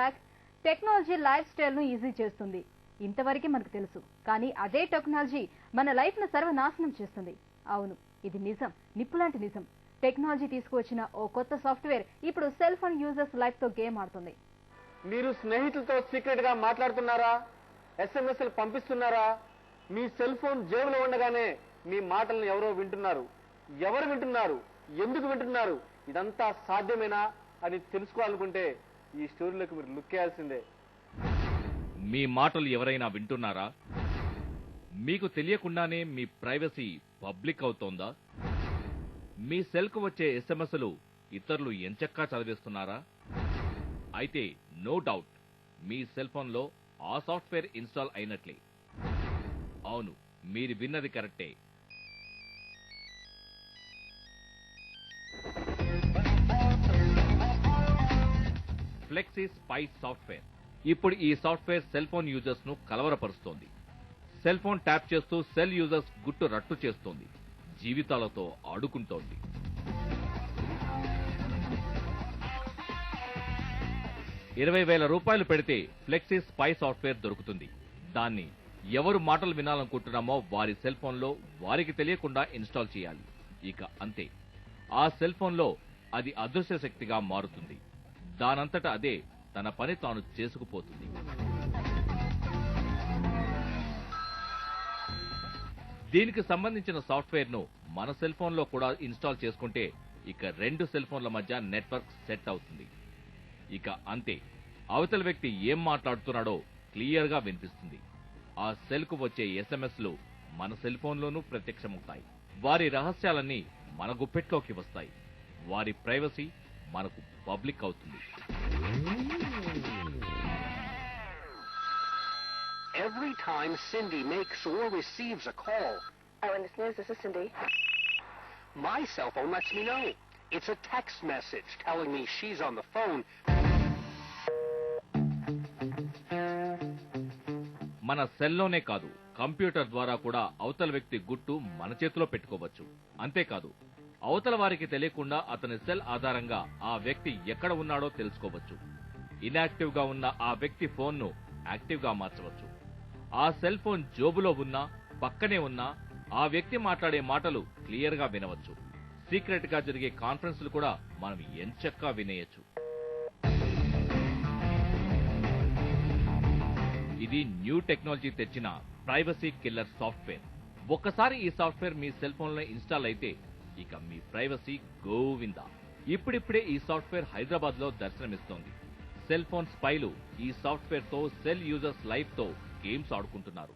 Back. Technology life స్టైల్ను easy చేస్తుంది. ఇంతవరకు మనకు తెలుసు. కానీ అదే టెక్నాలజీ మన లైఫ్ను సర్వనాశనం చేస్తుంది. అవును ఇది నిజం. నిప్పులాంటి నిజం. టెక్నాలజీ తీసుకువచ్చిన ఓ కొత్త సాఫ్ట్వేర్ ఇప్పుడు సెల్ ఫోన్ యూజర్స్ లైఫ్తో గేమ్ ఆడుతుంది. మీరు స్నేహితులతో సీక్రెట్గా మాట్లాడుతున్నారా ఎస్ఎంఎస్లు పంపిస్తున్నారా? మీ సెల్ ఫోన్ జేబులో ఉండగానే మీ మాటలను ఎవరో వింటున్నారు. ఎవరు వింటున్నారు? ఎందుకు వింటున్నారు? ఇదంతా సాధ్యమేనా అని తెలుసుకోవాలనుకుంటే ఈ స్టోరీలోకి మీరు లుక్ చేయాల్సిందే మీ మాటలు ఎవరైనా వింటున్నారా? మీకు తెలియకుండానే మీ ప్రైవసీ పబ్లిక్ అవుతోందా? మీ సెల్కు వచ్చే ఎస్ఎంఎస్లు ఇతరులు ఎంచక్కా చదివేస్తున్నారా? అయితే నో డౌట్ మీ సెల్ ఫోన్లో ఆ సాఫ్ట్వేర్ ఇన్స్టాల్ అయినట్లే. అవును మీరు విన్నది కరెక్టే. ఫ్లెక్సీ స్పైస్ సాఫ్ట్వేర్ ఇప్పుడు ఈ సాఫ్ట్వేర్ సెల్ ఫోన్ యూజర్స్ను కలవరపరుస్తోంది. సెల్ ఫోన్ ట్యాప్ చేస్తూ సెల్ యూజర్స్ గుట్టు రట్టు చేస్తోంది. జీవితాలతో ఆడుకుంటోంది. ఇరవై వేల రూపాయలు పెడితే ఫ్లెక్సీ స్పై సాఫ్ట్వేర్ దొరుకుతుంది. దాన్ని ఎవరు మాటలు వినాలనుకుంటున్నామో వారి సెల్ ఫోన్లో వారికి తెలియకుండా ఇన్స్టాల్ చేయాలి. ఇక అంతే. ఆ సెల్ ఫోన్లో అది అదృశ్య శక్తిగా మారుతుంది. దానంతట అదే తన పని తాను చేసుకుపోతుంది. దీనికి సంబంధించిన సాఫ్ట్వేర్ను మన సెల్ ఫోన్లో కూడా ఇన్స్టాల్ చేసుకుంటే ఇక రెండు సెల్ ఫోన్ల మధ్య నెట్వర్క్ సెట్ అవుతుంది. ఇక అంతే. అవతల వ్యక్తి ఏం మాట్లాడుతున్నాడో క్లియర్గా వినిపిస్తుంది. ఆ సెల్కు వచ్చే ఎస్ఎంఎస్లు మన సెల్ ఫోన్లోనూ ప్రత్యక్షమవుతాయి. వారి రహస్యాలన్నీ మన గుప్పెట్లోకి వస్తాయి. వారి ప్రైవసీ మనకు పబ్లిక్ అవుతుంది. Every time Cindy makes or receives a call I won this this is Cindy myself own lets me know it's a text message telling me she's on the phone మన సెల్లోనే కాదు computer ద్వారా కూడా అవతల వ్యక్తి గుట్టు మన చేతిలో పెట్టుకోవచ్చు. అంతేకాదు అవతల వారికి తెలియకుండా అతని సెల్ ఆధారంగా ఆ వ్యక్తి ఎక్కడ ఉన్నాడో తెలుసుకోవచ్చు. ఇనాక్టివ్గా ఉన్న ఆ వ్యక్తి ఫోన్ను యాక్టివ్గా మార్చవచ్చు. ఆ సెల్ ఫోన్ జోబులో ఉన్నా పక్కనే ఉన్నా ఆ వ్యక్తి మాట్లాడే మాటలు క్లియర్గా వినవచ్చు. సీక్రెట్గా జరిగే కాన్ఫరెన్స్లు కూడా మనం ఎంచక్కా వినేయచ్చు. ఇది న్యూ టెక్నాలజీ తెచ్చిన ప్రైవసీ కిల్లర్ సాఫ్ట్వేర్. ఒక్కసారి ఈ సాఫ్ట్వేర్ మీ సెల్ ఫోన్లో ఇన్స్టాల్ అయితే ఇక మీ ప్రైవసీ గోవిందా. ఇప్పుడిప్పుడే ఈ సాఫ్ట్వేర్ హైదరాబాద్లో దర్శనమిస్తోంది. సెల్ ఫోన్ స్పైలు ఈ సాఫ్ట్వేర్తో సెల్ యూజర్స్ లైఫ్తో గేమ్స్ ఆడుకుంటున్నారు.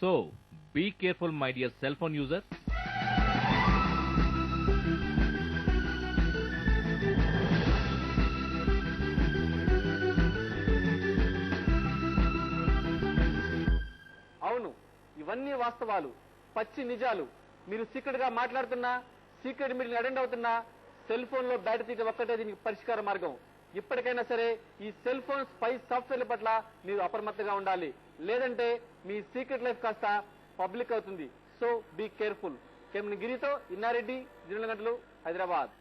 So be careful my dear cell phone user ఇవన్నీ వాస్తవాలు. పచ్చి నిజాలు. మీరు సీక్రెట్గా మాట్లాడుతున్నా సీక్రెట్ మీటింగ్ అటెండ్ అవుతున్నా సెల్ ఫోన్లో బ్యాటరీ తీయడం ఒక్కటే దీనికి పరిష్కార మార్గం. ఇప్పటికైనా సరే ఈ సెల్ ఫోన్ స్పై సాఫ్ట్వేర్ల పట్ల మీరు అప్రమత్తంగా ఉండాలి. లేదంటే మీ సీక్రెట్ లైఫ్ కాస్త పబ్లిక్ అవుతుంది. So be careful. కెమ్ని గిరితో ఇన్నారెడ్డి జిల్లా గంటలు హైదరాబాద్.